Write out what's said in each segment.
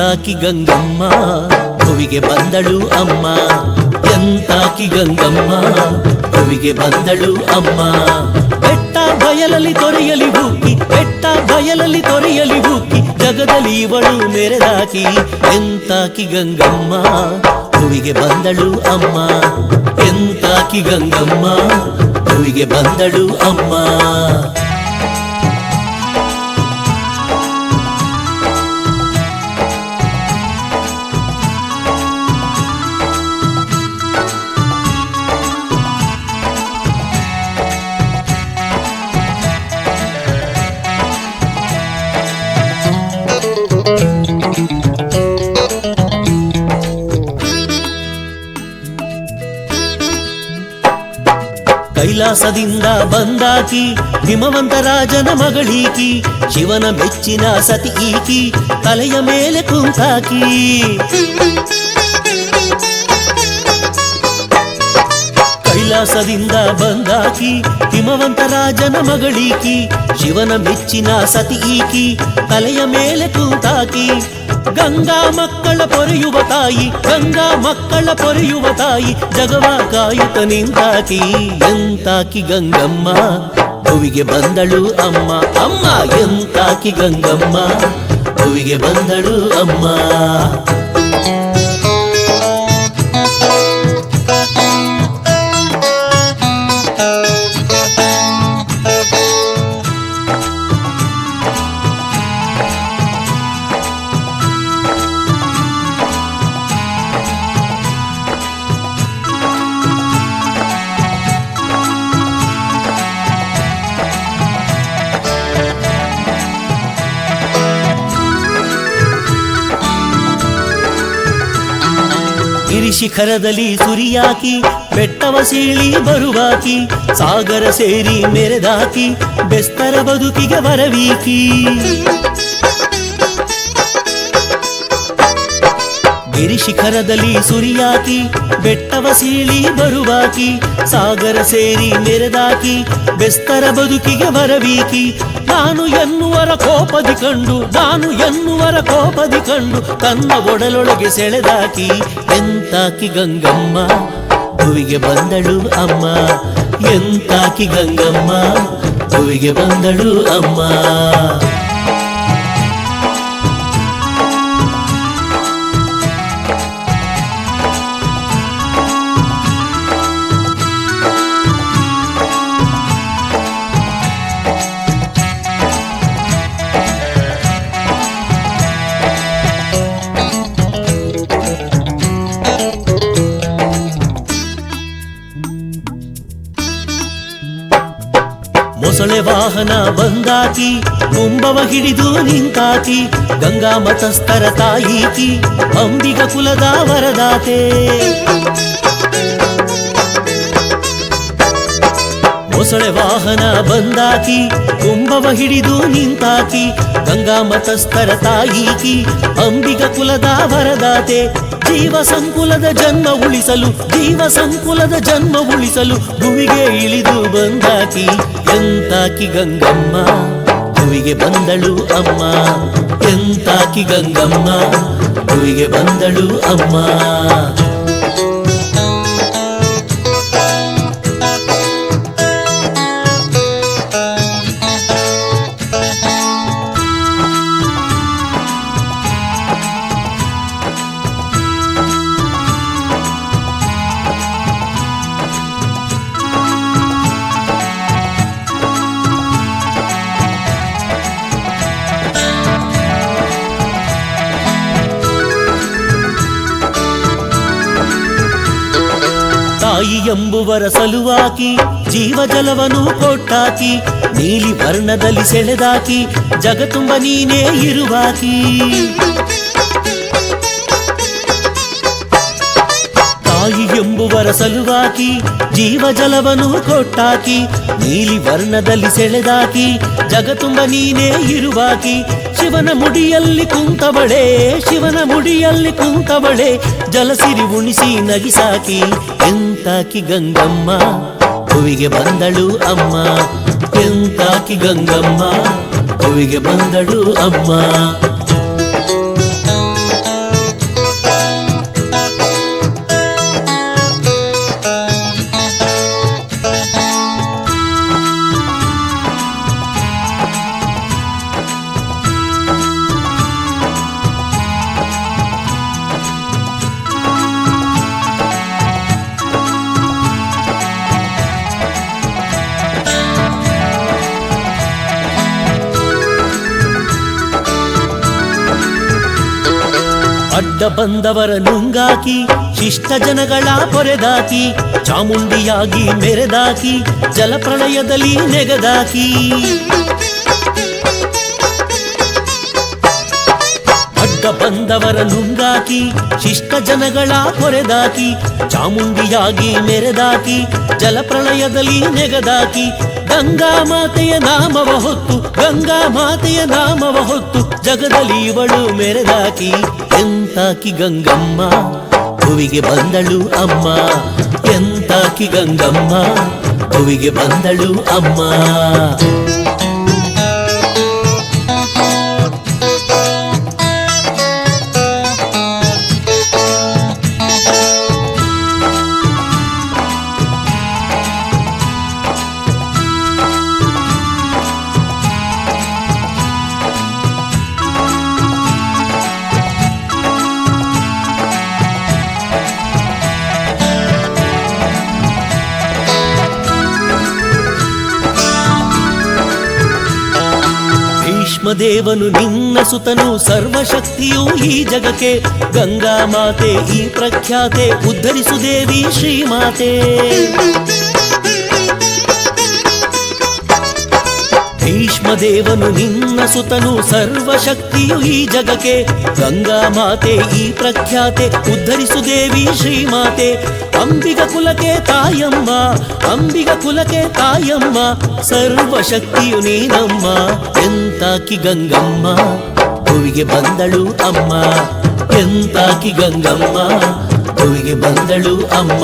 ಎಂತಾಕಿ ಗಂಗಮ್ಮ ಭುವಿಗೆ ಬಂದಳು ಅಮ್ಮ ಎಂತಾಕಿ ಗಂಗಮ್ಮ ಭುವಿಗೆ ಬಂದಳು ಅಮ್ಮ ಬೆಟ್ಟ ಬಯಲಲ್ಲಿ ತೊರೆಯಲಿ ಹುಕ್ಕಿ ಬೆಟ್ಟ ಬಯಲಲ್ಲಿ ತೊರೆಯಲಿ ಹುಕ್ಕಿ ಜಗದಲ್ಲಿ ಇವಳು ಮೆರೆದಾಕಿ ಎಂತಾಕಿ ಗಂಗಮ್ಮ ಭುವಿಗೆ ಬಂದಳು ಅಮ್ಮ ಎಂತಾಕಿ ಗಂಗಮ್ಮ ಭುವಿಗೆ ಬಂದಳು ಅಮ್ಮ ಕೈಲಾಸದಿಂದ ಬಂದಾಕಿ ಹಿಮವಂತ ರಾಜನ ಮಗಳೀಕಿ ಶಿವನ ಮೆಚ್ಚಿನ ಸತಿ ಈಕಿ ತಲೆಯ ಮೇಲೆ ಕುಂತಾಕಿ ಕೈಲಾಸದಿಂದ ಬಂದಾಕಿ ಹಿಮವಂತ ರಾಜನ ಮಗಳೀಕಿ ಶಿವನ ಮೆಚ್ಚಿನ ಸತಿ ಈಕಿ ತಲೆಯ ಮೇಲೆ ಕೂತಾಕಿ ಗಂಗಾ ಮಕ್ಕಳ ಪೊರೆಯುವ ತಾಯಿ, ಗಂಗಾ ಮಕ್ಕಳ ಪೊರೆಯುವ ತಾಯಿ ಜಗವ ಕಾಯುತ ನಿಂತಾಕಿ ಎಂತಾಕಿ ಗಂಗಮ್ಮ, ಭುವಿಗೆ ಬಂದಳು ಅಮ್ಮ ಅಮ್ಮ, ಎಂತಾಕಿ ಗಂಗಮ್ಮ, ಭುವಿಗೆ ಬಂದಳು ಅಮ್ಮ. ಗಿರಿಶಿಖರದಲ್ಲಿ ಸುರಿಯಾಕಿ ಬೆಟ್ಟವ ಸೀಳಿ ಬರುವಾಕಿ ಸಾಗರ ಸೇರಿ ಮೆರೆದಾಕಿ ಬೆಸ್ತರ ಬದುಕಿಗೆ ವರವೀಕಿ. ಗಿರಿಶಿಖರದಲ್ಲಿ ಸುರಿಯಾಕಿ, ಬೆಟ್ಟವ ಸೀಳಿ ಬರುವಾಕಿ, ಸಾಗರ ಸೇರಿ ಮೆರೆದಾಕಿ ಬೆಸ್ತರ ಬದುಕಿಗೆ ಬರಬೇಕಿ ನಾನು ಎನ್ನುವರ ಕೋಪದಿ ಕಂಡು, ನಾನು ಎನ್ನುವರ ಕೋಪದಿ ಕಂಡು, ತನ್ನ ಒಡಲೊಳಗೆ ಸೆಳೆದಾಕಿ. ಎಂತಾಕಿ ಗಂಗಮ್ಮ ಭುವಿಗೆ ಬಂದಳು ಅಮ್ಮ. ಎಂತಾಕಿ ಗಂಗಮ್ಮ ಭುವಿಗೆ ಬಂದಳು ಅಮ್ಮ. ಮೊಸಳೆ ವಾಹನ ಬಂದಾಕಿ ಕುಂಭವ ಹಿಡಿದು ನಿಂತಾಕಿ ಗಂಗಾ ಮತಸ್ಥರ ತಾಯೀಕಿ ಅಂಬಿಗ ಕುಲದ ವರದಾತೆ ಮೊಸಳೆ ವಾಹನ ಬಂದಾಕಿ ಕುಂಭವ ಹಿಡಿದು ನಿಂತಾಕಿ ಗಂಗಾ ಮತಸ್ಥರ ತಾಯೀಕಿ ಅಂಬಿಗ ಕುಲದ ವರದಾತೆ ಜೀವ ಸಂಕುಲದ ಜನ್ಮ ಉಳಿಸಲು, ಜೀವ ಸಂಕುಲದ ಜನ್ಮ ಉಳಿಸಲು ಭುವಿಗೆ ಇಳಿದು ಬಂದಾಕಿ, ಎಂತಾಕಿ ಗಂಗಮ್ಮ ಭುವಿಗೆ ಬಂದಳು ಅಮ್ಮ, ಎಂತಾಕಿ ಗಂಗಮ್ಮ ಭುವಿಗೆ ಬಂದಳು ಅಮ್ಮ. ತಾಯಿ ಎಂಬುವರ ಸಲುವಾಗಿ ಜೀವಜಲವನ್ನು ಕೊಟ್ಟಾಕಿ ನೀಲಿ ವರ್ಣದಲ್ಲಿ ಸೆಳೆದಾಕಿ ಜಗತುಂಬ ನೀನೇ ಇರುವಾಕಿ ತಾಯಿ ಎಂಬುವರ ಸಲುವಾಗಿ ಜೀವಜಲವನ್ನು ಕೊಟ್ಟಾಕಿ ನೀಲಿ ವರ್ಣದಲ್ಲಿ ಸೆಳೆದಾಕಿ ಜಗತುಂಬ ನೀನೇ ಇರುವಾಕಿ ಶಿವನ ಮುಡಿಯಲ್ಲಿ ಕುಂತವಳೆ ಶಿವನ ಮುಡಿಯಲ್ಲಿ ಕುಂತವಳೆ ಜಲಸಿರಿ ಉಣಿಸಿ ನಗಿಸಾಕಿ ಎಂತಾಕಿ ಗಂಗಮ್ಮ ಭುವಿಗೆ ಬಂದಳು ಅಮ್ಮ ಎಂತಾಕಿ ಗಂಗಮ್ಮ ಭುವಿಗೆ ಬಂದಳು ಅಮ್ಮ ಅಡ್ಡ ಬಂದವರ ನುಂಗಾಕಿ ಶಿಷ್ಟ ಜನಗಳ ಪೊರೆದಾಕಿ ಚಾಮುಂಡಿಯಾಗಿ ಮೆರೆದಾಕಿ ಜಲಪ್ರಳಯದಲ್ಲಿ ನೆಗದಾಕಿ. ಅಡ್ಡ ಬಂದವರ ನುಂಗಾಕಿ ಶಿಷ್ಟ ಜನಗಳ ಹೊರೆದಾಕಿ, ಚಾಮುಂಡಿಯಾಗಿ ಮೆರೆದಾಕಿ ಜಲಪ್ರಳಯದಲ್ಲಿ ನೆಗದಾಕಿ, ಗಂಗಾ ಮಾತೆಯ ನಾಮವ ಹೊತ್ತು, ಗಂಗಾ ಮಾತೆಯ ನಾಮವ ಹೊತ್ತು ಜಗದಲ್ಲಿ ಇವಳು ಮೆರೆದಾಕಿ. ಎಂತಾಕಿ ಗಂಗಮ್ಮ, ಭುವಿಗೆ ಬಂದಳು ಅಮ್ಮ. ಎಂತಾಕಿ ಗಂಗಮ್ಮ, ಭುವಿಗೆ ಬಂದಳು ಅಮ್ಮ. ಭೀಷ್ಮದೇವನು ನಿನ್ನ ಸುತನು ಸರ್ವಶಕ್ತಿಯು ಈ ಜಗಕ್ಕೆ. ಗಂಗಾ ಮಾತೆ ಈ ಪ್ರಖ್ಯಾತೆ ಉದ್ಧರಿಸು ದೇವಿ ಶ್ರೀಮಾತೆ ಭೀಷ್ಮದೇವನು ನಿನ್ನ ಸುತನು ಸರ್ವಶಕ್ತಿಯು ಈ ಜಗಕ್ಕೆ ಗಂಗಾ ಮಾತೆ ಈ ಪ್ರಖ್ಯಾತೆ ಉದ್ಧರಿಸು ದೇವಿ ಶ್ರೀಮಾತೆ ಅಂಬಿಗ ಕುಲಕ್ಕೆ ತಾಯಮ್ಮ ಅಂಬಿಗ ಕುಲಕ್ಕೆ ತಾಯಮ್ಮ ಸರ್ವಶಕ್ತಿಯು ನೀನಮ್ಮ ಎಂತಾಕಿ ಗಂಗಮ್ಮ ಭುವಿಗೆ ಬಂದಳು ಅಮ್ಮ ಎಂತಾಕಿ ಗಂಗಮ್ಮ ಭುವಿಗೆ ಬಂದಳು ಅಮ್ಮ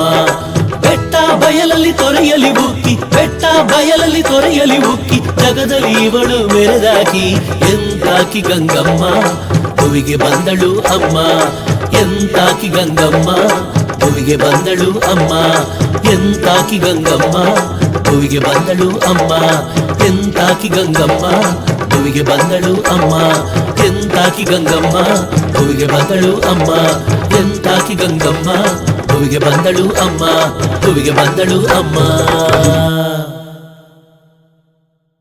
ಬೆಟ್ಟ ಬಯಲಲ್ಲಿ ತೊರೆಯಲಿ ಉಕ್ಕಿ ಬೆಟ್ಟ ಬಯಲಲ್ಲಿ ತೊರೆಯಲಿ ಉಕ್ಕಿ ಜಗದಲ್ಲಿ ಇವಳು ಮೆರೆದಾಕಿ ಎಂತಾಕಿ ಗಂಗಮ್ಮ ಭುವಿಗೆ ಬಂದಳು ಅಮ್ಮ ಎಂತಾಕಿ ಗಂಗಮ್ಮ ಭುವಿಗೆ ಬಂದಳು ಅಮ್ಮ ಎಂತಾಕಿ ಗಂಗಮ್ಮ ಭುವಿಗೆ ಬಂದಳು ಅಮ್ಮ ಎಂತಾಕಿ ಗಂಗಮ್ಮ ಭುವಿಗೆ ಬಂದಳು ಅಮ್ಮ ಎಂತಾಕಿ ಗಂಗಮ್ಮ ಭುವಿಗೆ ಬಂದಳು ಅಮ್ಮ ಎಂತಾಕಿ ಗಂಗಮ್ಮ ಭುವಿಗೆ ಬಂದಳು ಅಮ್ಮ ಭುವಿಗೆ ಬಂದಳು ಅಮ್ಮ